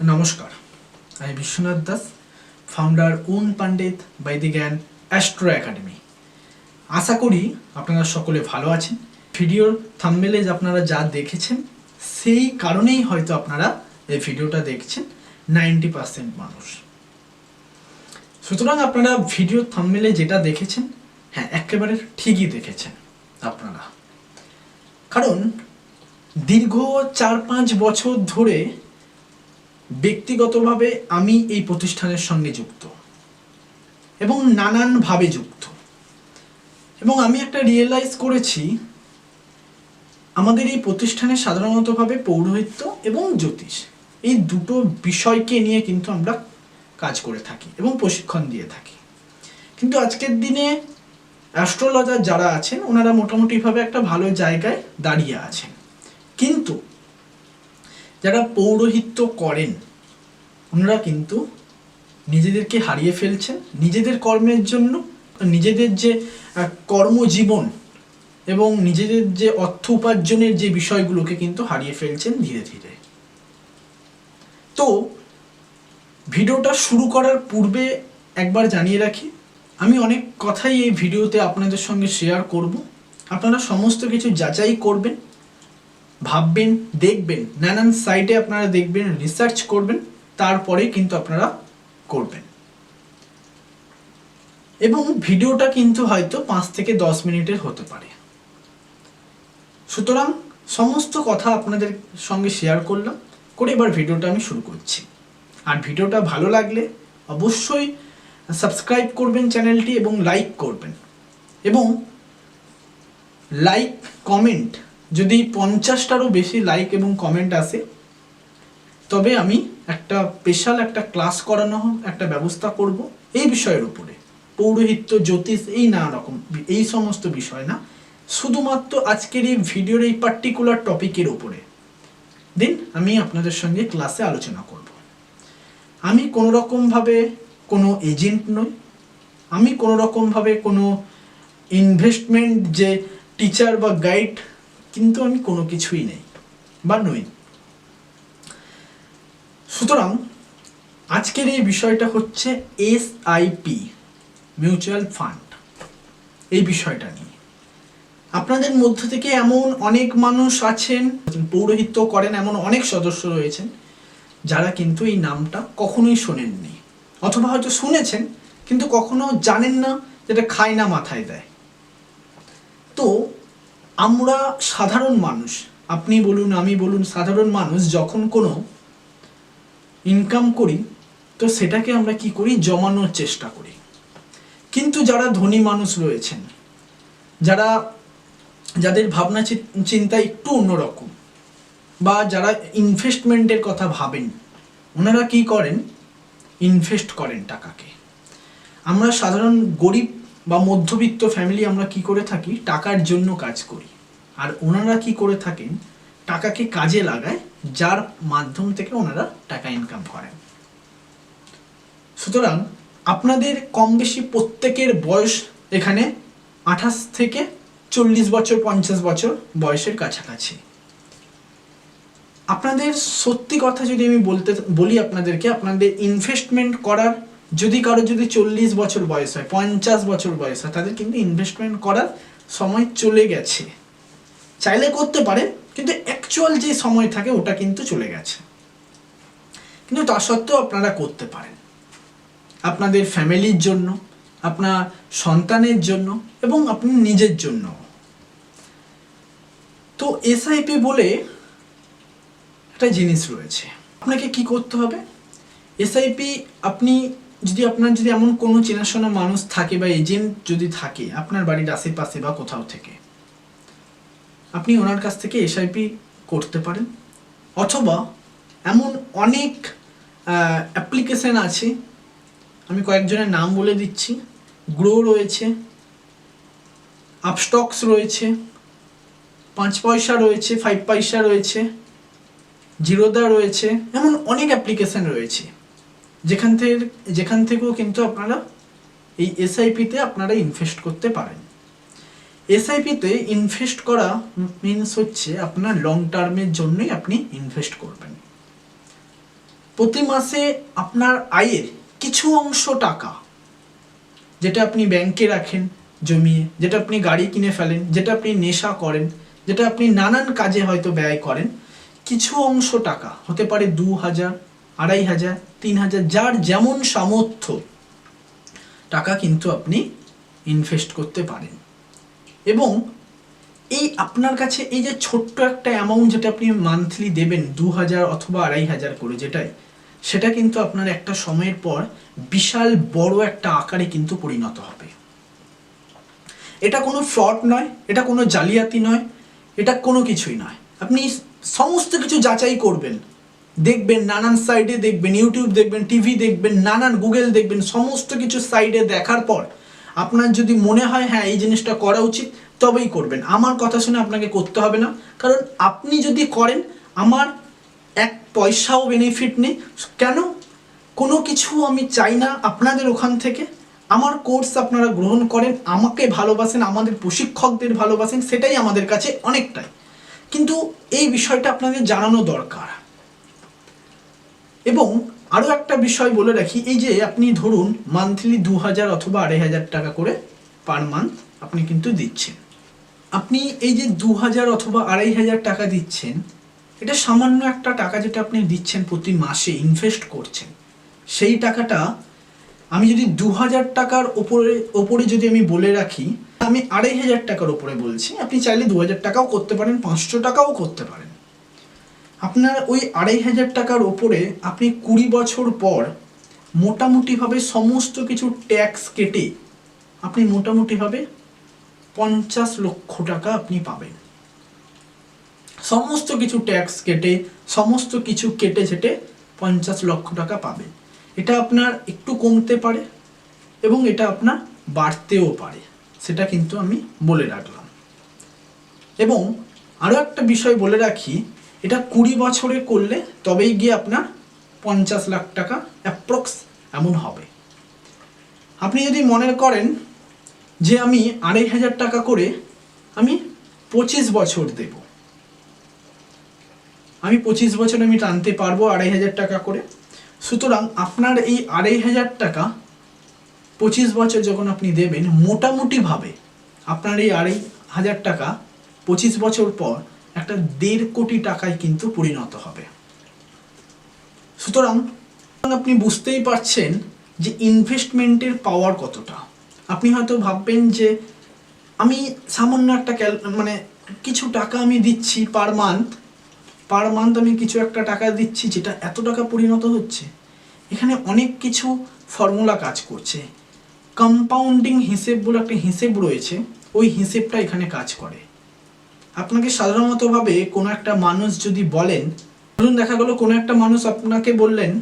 নমস্কার। আমি বিশ্বনাথ দাস ফাউন্ডার উন পণ্ডিত বৈদিজ্ঞান অ্যাস্ট্রো একাডেমি আশা করি আপনারা সকলে ভালো আছেন। ভিডিওর থাম্বেলে আপনারা যা দেখেছেন, সেই কারণেই হয়তো আপনারা এই ভিডিওটা দেখছেন। নাইনটি পার্সেন্ট মানুষ। সুতরাং আপনারা ভিডিও থাম্বেলে যেটা দেখেছেন হ্যাঁ একেবারে ঠিকই দেখেছেন আপনারা। কারণ দীর্ঘ চার পাঁচ বছর ধরে ব্যক্তিগতভাবে আমি এই প্রতিষ্ঠানের সঙ্গে যুক্ত এবং নানানভাবে যুক্ত। এবং আমি একটা রিয়েলাইজ করেছি, আমাদের এই প্রতিষ্ঠানে সাধারণতভাবে পৌরোহিত্য এবং জ্যোতিষ এই দুটো বিষয়কে নিয়ে কিন্তু আমরা কাজ করে থাকি এবং প্রশিক্ষণ দিয়ে থাকি। কিন্তু আজকের দিনে অ্যাস্ট্রোলজার যারা আছেন, ওনারা মোটামুটিভাবে একটা ভালো জায়গায় দাঁড়িয়ে আছেন। কিন্তু যারা পৌরোহিত্য করেন, ওনারা কিন্তু নিজেদেরকে হারিয়ে ফেলছেন। নিজেদের কর্মের জন্য, নিজেদের যে কর্মজীবন এবং নিজেদের যে অর্থ উপার্জনের যে বিষয়গুলোকে কিন্তু হারিয়ে ফেলছেন ধীরে ধীরে। তো, ভিডিওটা শুরু করার পূর্বে একবার জানিয়ে রাখি, আমি অনেক কথাই এই ভিডিওতে আপনাদের সঙ্গে শেয়ার করব। আপনারা সমস্ত কিছু যাচাই করবেন। ভাববেন, দেখবেন, নানান সাইটে আপনারা দেখবেন রিসার্চ করবেন তারপরে কিন্তু আপনারা করবেন। এবং ভিডিওটা কিন্তু হয়তো পাঁচ থেকে দশ মিনিটের হতে পারে। সুতরাং সমস্ত কথা আপনাদের সঙ্গে শেয়ার করলাম, করে এবার ভিডিওটা আমি শুরু করছি। আর ভিডিওটা ভালো লাগলে অবশ্যই সাবস্ক্রাইব করবেন চ্যানেলটি এবং লাইক করবেন। এবং লাইক কমেন্ট যদি পঞ্চাশটারও বেশি লাইক এবং কমেন্ট আসে, তবে আমি একটা স্পেশাল একটা ক্লাস করানো হোক, একটা ব্যবস্থা করব এই বিষয়ের উপরে। পৌরোহিত্য, জ্যোতিষ, এই নানা রকম, এই সমস্ত বিষয় না। শুধুমাত্র আজকের এই ভিডিওর এই পার্টিকুলার টপিকের উপরে। দিন আমি আপনাদের সঙ্গে ক্লাসে আলোচনা করব। আমি কোনো রকমভাবে কোনো এজেন্ট নই। আমি কোনো রকমভাবে কোনো ইনভেস্টমেন্ট যে টিচার বা গাইড কিন্তু আমি কোনো কিছুই নেই, বা নই। সুতরাং আজকের এই বিষয়টা হচ্ছে এস আইপি মিউচুয়াল ফান্ড। এই বিষয়টা নিয়ে। আপনাদের মধ্য থেকে এমন অনেক মানুষ আছেন পৌরোহিত্য করেন এমন অনেক সদস্য রয়েছেন, যারা কিন্তু এই নামটা কখনোই শোনেননি। অথবা হয়তো শুনেছেন, কিন্তু কখনো জানেন না, যেটা খায় না মাথায় দেয়। আমরা সাধারণ মানুষ, আপনি বলুন, আমি বলুন, সাধারণ মানুষ যখন কোনো ইনকাম করি, তো সেটাকে আমরা কি করি? জমানোর চেষ্টা করি। কিন্তু যারা ধনী মানুষ রয়েছেন, যারা, যাদের ভাবনা চিন্তা একটু অন্যরকম, বা যারা ইনভেস্টমেন্টের কথা ভাবেন, ওনারা কি করেন? ইনভেস্ট করেন টাকাকে। আমরা সাধারণ গরিব বা মধ্যবিত্ত ফ্যামিলি আমরা কি করে থাকি? টাকার জন্য কাজ করি। আর ওনারা কি করে থাকেন? টাকাকে কাজে লাগায়, যার মাধ্যম থেকে ওনারা টাকা ইনকাম করেন। সুতরাং আপনাদের কম বেশি প্রত্যেকের বয়স এখানে আঠাশ থেকে চল্লিশ বছর, পঞ্চাশ বছর বয়সের কাছাকাছি। আপনাদের সত্যি কথা যদি আমি বলতে, বলি আপনাদেরকে, আপনাদের ইনভেস্টমেন্ট করার যদি কারও যদি চল্লিশ বছর বয়স হয়, পঞ্চাশ বছর বয়স হয়, তাদের কিন্তু ইনভেস্টমেন্ট করার সময় চলে গেছে। চাইলে করতে পারে, কিন্তু অ্যাকচুয়াল যে সময় থাকে, ওটা কিন্তু চলে গেছে। কিন্তু তা সত্ত্বেও আপনারা করতে পারেন। আপনাদের ফ্যামিলির জন্য, আপনার সন্তানের জন্য, এবং আপনি নিজের জন্য। তো এসআইপি বলে একটা জিনিস রয়েছে। আপনাকে কি করতে হবে? এসআইপি আপনি যদি আপনার যদি এমন কোনো চেনাশোনা মানুষ থাকে বা এজেন্ট যদি থাকে আপনার বাড়ির আশেপাশে বা কোথাও থেকে, আপনি ওনার কাছ থেকে এসআইপি করতে পারেন অথবা এমন অনেক অ্যাপ্লিকেশন আছে, আমি কয়েকজনের নাম বলে দিচ্ছি গ্রো রয়েছে আপস্টক্স রয়েছে, পাঁচ পয়সা রয়েছে ফাইভ পয়সা রয়েছে জিরোদা রয়েছে, এমন অনেক অ্যাপ্লিকেশন রয়েছে। যেখান থেকে, যেখান থেকেও কিন্তু আপনারা এই এসআইপিতে আপনারা ইনভেস্ট করতে পারেন। এসআইপিতে ইনভেস্ট করা মিনস হচ্ছে আপনার লং টার্মের জন্যই আপনি ইনভেস্ট করবেন। প্রতি মাসে আপনার আয়ের কিছু অংশ টাকা যেটা আপনি ব্যাংকে রাখেন জমিয়ে, যেটা আপনি গাড়ি কিনে ফেলেন, যেটা আপনি নেশা করেন, যেটা আপনি নানান কাজে হয়তো ব্যয় করেন, কিছু অংশ টাকা, হতে পারে দু হাজার, আড়াই হাজার তিন হাজার যার যেমন সামর্থ্য, টাকা কিন্তু আপনি ইনভেস্ট করতে পারেন। এবং এই আপনার কাছে এই যে ছোট্ট একটা অ্যামাউন্ট যেটা আপনি মান্থলি দেবেন দু হাজার অথবা আড়াই হাজার করে যেটাই, সেটা কিন্তু আপনার একটা সময়ের পর বিশাল বড় একটা আকারে কিন্তু পরিণত হবে। এটা কোনো ফ্রড নয়, এটা কোনো জালিয়াতি নয়, এটা কোনো কিছুই নয়। আপনি সমস্ত কিছু যাচাই করবেন। দেখবেন নানান সাইডে দেখবেন ইউটিউব দেখবেন টিভি দেখবেন, নানান গুগল দেখবেন, সমস্ত কিছু সাইডে দেখার পর আপনার যদি মনে হয় হ্যাঁ এই জিনিসটা করা উচিত, তবেই করবেন। আমার কথা শুনে আপনাকে করতে হবে না। কারণ আপনি যদি করেন, আমার এক পয়সাও বেনিফিট নেই। কেন? কোনো কিছু আমি চাই না আপনাদের ওখান থেকে। আমার কোর্স আপনারা গ্রহণ করেন, আমাকে ভালোবাসেন, আমাদের প্রশিক্ষকদের ভালোবাসেন, সেটাই আমাদের কাছে অনেকটাই। কিন্তু এই বিষয়টা আপনাদের জানানো দরকার। এবং আরও একটা বিষয় বলে রাখি, এই যে আপনি ধরুন মান্থলি দু হাজার অথবা আড়াই হাজার টাকা করে পার মান্থ আপনি কিন্তু দিচ্ছেন। আপনি এই যে দু হাজার অথবা আড়াই হাজার টাকা দিচ্ছেন, এটা সামান্য একটা টাকা যেটা আপনি দিচ্ছেন প্রতি মাসে ইনভেস্ট করছেন, সেই টাকাটা আমি যদি দু হাজার টাকার ওপরে ওপরে যদি আমি বলে রাখি, আমি আড়াই হাজার টাকার ওপরে বলছি, আপনি চাইলে দু হাজার টাকাও করতে পারেন, পাঁচশো টাকাও করতে পারেন। আপনার ওই আড়াই হাজার টাকার ওপরে আপনি কুড়ি বছর পর মোটামুটিভাবে সমস্ত কিছু ট্যাক্স কেটে আপনি মোটামুটিভাবে পঞ্চাশ লক্ষ টাকা আপনি পাবেন। সমস্ত কিছু ট্যাক্স কেটে, সমস্ত কিছু কেটে ছেটে পঞ্চাশ লক্ষ টাকা পাবেন। এটা আপনার একটু কমতে পারে এবং এটা আপনার বাড়তেও পারে, সেটা কিন্তু আমি বলে রাখলাম। এবং আরও একটা বিষয় বলে রাখি এটা কুড়ি বছরে করলে তবেই গিয়ে আপনার পঞ্চাশ লাখ টাকা অ্যাপ্রক্স এমন হবে। আপনি যদি মনে করেন যে আমি আড়াই হাজার টাকা করে আমি পঁচিশ বছর দেব, আমি পঁচিশ বছর আমি টানতে পারব আড়াই হাজার টাকা করে, সুতরাং আপনার এই আড়াই হাজার টাকা পঁচিশ বছর যখন আপনি দেবেন, মোটামুটিভাবে আপনার এই আড়াই হাজার টাকা পঁচিশ বছর পর একটা দেড় কোটি টাকায় কিন্তু পরিণত হবে। সুতরাং আপনি বুঝতেই পারছেন যে ইনভেস্টমেন্টের পাওয়ার কতটা। আপনি হয়তো ভাববেন যে আমি সামান্য একটা ক্যাল মানে কিছু টাকা আমি দিচ্ছি পার মান্থ পার মান্থ আমি কিছু একটা টাকা দিচ্ছি যেটা এত টাকা পরিণত হচ্ছে। এখানে অনেক কিছু ফর্মুলা কাজ করছে। কম্পাউন্ডিং হিসেব বলে একটা হিসেব রয়েছে, ওই হিসেবটা এখানে কাজ করে। আপনাকে সাধারণতভাবে কোনো একটা মানুষ যদি বলেন, ধরুন দেখা গেলো কোনো একটা মানুষ আপনাকে বললেন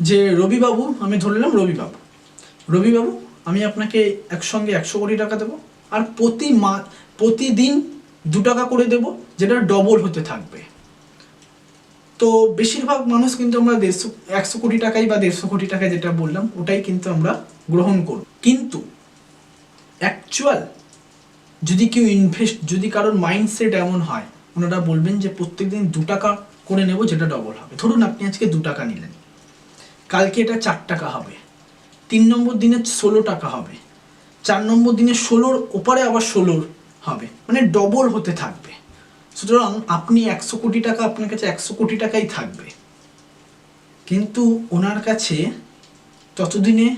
যে, রবিবাবু, আমি ধরলাম রবিবাবু। রবিবাবু, আমি আপনাকে একসঙ্গে একশো কোটি টাকা দেবো আর প্রতি মা, প্রতিদিন দু টাকা করে দেবো, যেটা ডবল হতে থাকবে। তো বেশিরভাগ মানুষ কিন্তু আমরা দেড়শো, একশো কোটি টাকাই বা দেড়শো কোটি টাকা যেটা বললাম, ওটাই কিন্তু আমরা গ্রহণ করব। কিন্তু অ্যাকচুয়াল যদি কেউ ইনভেস্ট যদি কারোর মাইন্ডসেট এমন হয়, ওনারা বলবেন যে প্রত্যেক দিন দু টাকা করে নেব, যেটা ডবল হবে। ধরুন আপনি আজকে দু টাকা নিলেন। কালকে এটা চার টাকা হবে। তিন নম্বর দিনে ষোলো টাকা হবে। চার নম্বর দিনে ষোলোর ওপারে আবার ষোলোর হবে। মানে ডবল হতে থাকবে। সুতরাং আপনি একশো কোটি টাকা, আপনার কাছে একশো কোটি টাকাই থাকবে। কিন্তু ওনার কাছে ততদিনে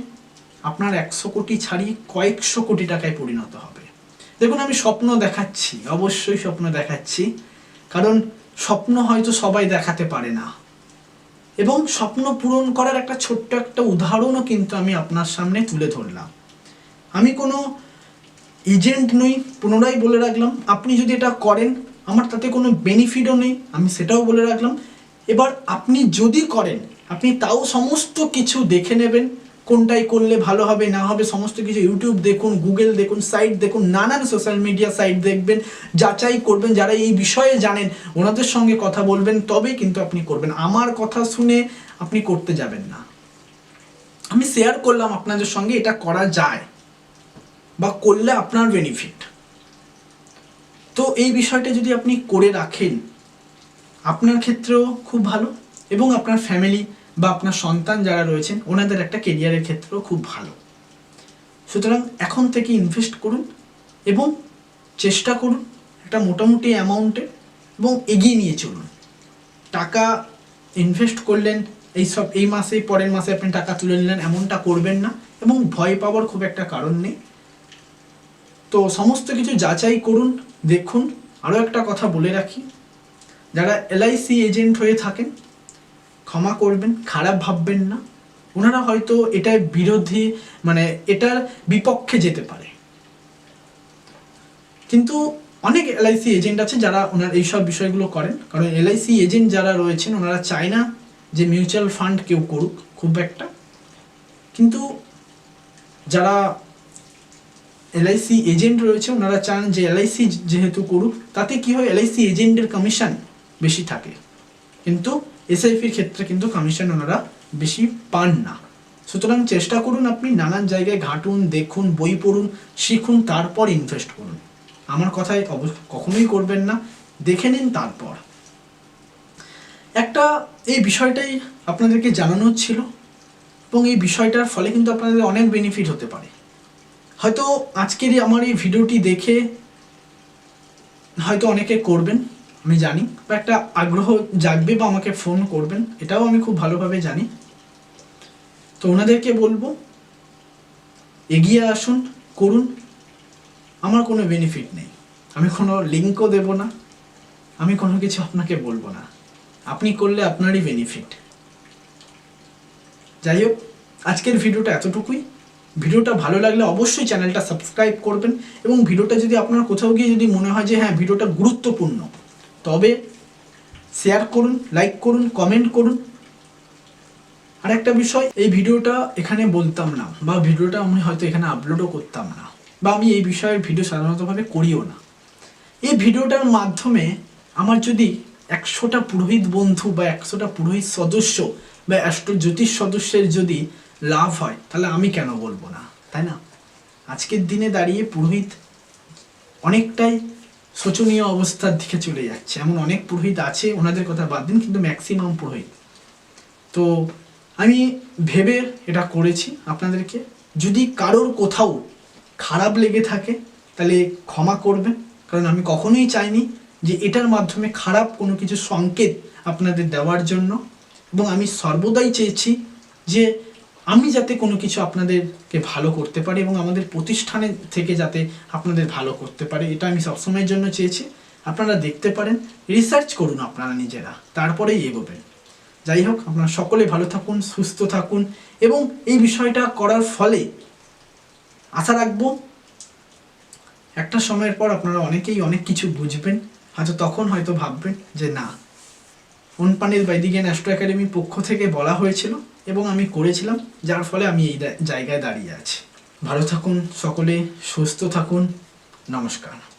আপনার একশো কোটি ছাড়িয়ে কয়েকশো কোটি টাকায় পরিণত হবে। দেখুন, আমি স্বপ্ন দেখাচ্ছি, অবশ্যই স্বপ্ন দেখাচ্ছি। কারণ স্বপ্ন হয়তো সবাই দেখাতে পারে না। এবং স্বপ্ন পূরণ করার একটা ছোট্ট একটা উদাহরণও কিন্তু আমি আপনার সামনে তুলে ধরলাম। আমি কোনো এজেন্ট নই, পুনরায় বলে রাখলাম, আপনি যদি এটা করেন, আমার তাতে কোনো বেনিফিটও নেই, আমি সেটাও বলে রাখলাম। এবার আপনি যদি করেন, আপনি তাও সমস্ত কিছু দেখে নেবেন কোনটাই করলে ভালো হবে, না হবে, সমস্ত কিছু ইউটিউব দেখুন গুগল দেখুন সাইট দেখুন, নানান সোশ্যাল মিডিয়া সাইট দেখবেন, যাচাই করবেন, যারা এই বিষয়ে জানেন, ওনাদের সঙ্গে কথা বলবেন, তবেই কিন্তু আপনি করবেন। আমার কথা শুনে আপনি করতে যাবেন না। আমি শেয়ার করলাম আপনাদের সঙ্গে, এটা করা যায় বা করলে আপনার বেনিফিট তো এই বিষয়টা যদি আপনি করে রাখেন, আপনার ক্ষেত্রেও খুব ভালো এবং আপনার ফ্যামিলি বা আপনার সন্তান যারা রয়েছেন, ওনাদের একটা কেরিয়ারের ক্ষেত্রেও খুব ভালো। সুতরাং এখন থেকে ইনভেস্ট করুন এবং চেষ্টা করুন একটা মোটামুটি অ্যামাউন্টে এবং এগিয়ে নিয়ে চলুন। টাকা ইনভেস্ট করলেন, এই সব, এই মাসে পরের মাসে আপনি টাকা তুলে নিলেন, এমনটা করবেন না এবং ভয় পাওয়ার খুব একটা কারণ নেই। তো সমস্ত কিছু যাচাই করুন, দেখুন। আরও একটা কথা বলে রাখি, যারা এলআইসি এজেন্ট হয়ে থাকেন ক্ষমা করবেন, খারাপ ভাববেন না। ওনারা হয়তো এটার বিরোধী মানে এটার বিপক্ষে যেতে পারে। কিন্তু অনেক এলআইসি এজেন্ট আছে যারা ওনার এইসব বিষয়গুলো করেন। কারণ এলআইসি এজেন্ট যারা রয়েছেন, ওনারা চায় না যে মিউচুয়াল ফান্ড কেউ করুক, খুব একটা। কিন্তু যারা এলআইসি এজেন্ট রয়েছে, ওনারা চান যে এলআইসি যেহেতু করুক, তাতে কি হয়? এলআইসি এজেন্টের কমিশন বেশি থাকে। কিন্তু এসআইপির ক্ষেত্রে কিন্তু কমিশন ওনারা বেশি পান না। সুতরাং চেষ্টা করুন আপনি নানান জায়গায় ঘাটুন, দেখুন, বই পড়ুন, শিখুন, তারপর ইনভেস্ট করুন। আমার কথায় কখনোই করবেন না, দেখে নিন তারপর। একটা এই বিষয়টাই আপনাদেরকে জানানো ছিল এবং এই বিষয়টার ফলে কিন্তু আপনাদের অনেক বেনিফিট হতে পারে। হয়তো আজকেরই আমার এই ভিডিওটি দেখে হয়তো অনেকে করবেন। আমি জানি, বা একটা আগ্রহ জাগবে বা আমাকে ফোন করবেন, এটাও আমি খুব ভালোভাবে জানি। তো ওনাদেরকে বলব, এগিয়ে আসুন, করুন। আমার কোনো বেনিফিট নেই। আমি কোনো লিঙ্কও দেব না। আমি কোনো কিছু আপনাকে বলব না। আপনি করলে আপনারই বেনিফিট যাই হোক, আজকের ভিডিওটা এতটুকুই। ভিডিওটা ভালো লাগলে অবশ্যই চ্যানেলটা সাবস্ক্রাইব করবেন এবং ভিডিওটা যদি আপনার কোথাও গিয়ে যদি মনে হয় যে হ্যাঁ ভিডিওটা গুরুত্বপূর্ণ তবে শেয়ার করুন লাইক করুন কমেন্ট করুন। আর একটা বিষয়, এই ভিডিওটা এখানে বলতাম না, বা ভিডিওটা আমি হয়তো এখানে আপলোডও করতাম না, বা আমি এই বিষয়ের ভিডিও সাধারণতভাবে করিও না। এই ভিডিওটার মাধ্যমে আমার যদি একশোটা পুরোহিত বন্ধু বা একশোটা পুরোহিত সদস্য বা অ্যাস্ট্রো জ্যোতিষ সদস্যের যদি লাভ হয়, তাহলে আমি কেন বলব না? তাই না? আজকের দিনে দাঁড়িয়ে পুরোহিত অনেকটাই শোচনীয় অবস্থার দিকে চলে যাচ্ছে। এমন অনেক পুরোহিত আছে, ওনাদের কথা বাদ দিন, কিন্তু ম্যাক্সিমাম পুরোহিত। তো আমি ভেবে এটা করেছি আপনাদেরকে। যদি কারোর কোথাও খারাপ লেগে থাকে, তাহলে ক্ষমা করবেন। কারণ আমি কখনোই চাইনি যে এটার মাধ্যমে খারাপ কোনো কিছু সংকেত আপনাদের দেওয়ার জন্য। এবং আমি সর্বদাই চেয়েছি যে আমি যাতে কোনো কিছু আপনাদেরকে ভালো করতে পারি এবং আমাদের প্রতিষ্ঠানের থেকে যাতে আপনাদের ভালো করতে পারে, এটা আমি সবসময়ের জন্য চেয়েছি। আপনারা দেখতে পারেন রিসার্চ করুন আপনারা নিজেরা, তারপরেই এগোবেন যাই হোক, আপনারা সকলে ভালো থাকুন, সুস্থ থাকুন এবং এই বিষয়টা করার ফলে আশা রাখব একটা সময়ের পর আপনারা অনেকেই অনেক কিছু বুঝবেন, হয়তো তখন হয়তো ভাববেন যে না। উনপানির বৈদিজ্ঞান অ্যাস্ট্রো একাডেমির পক্ষ থেকে বলা হয়েছিল এবং আমি করেছিলাম, যার ফলে আমি এই জায়গায় দাঁড়িয়ে আছি। ভালো থাকুন সকলে, সুস্থ থাকুন। নমস্কার।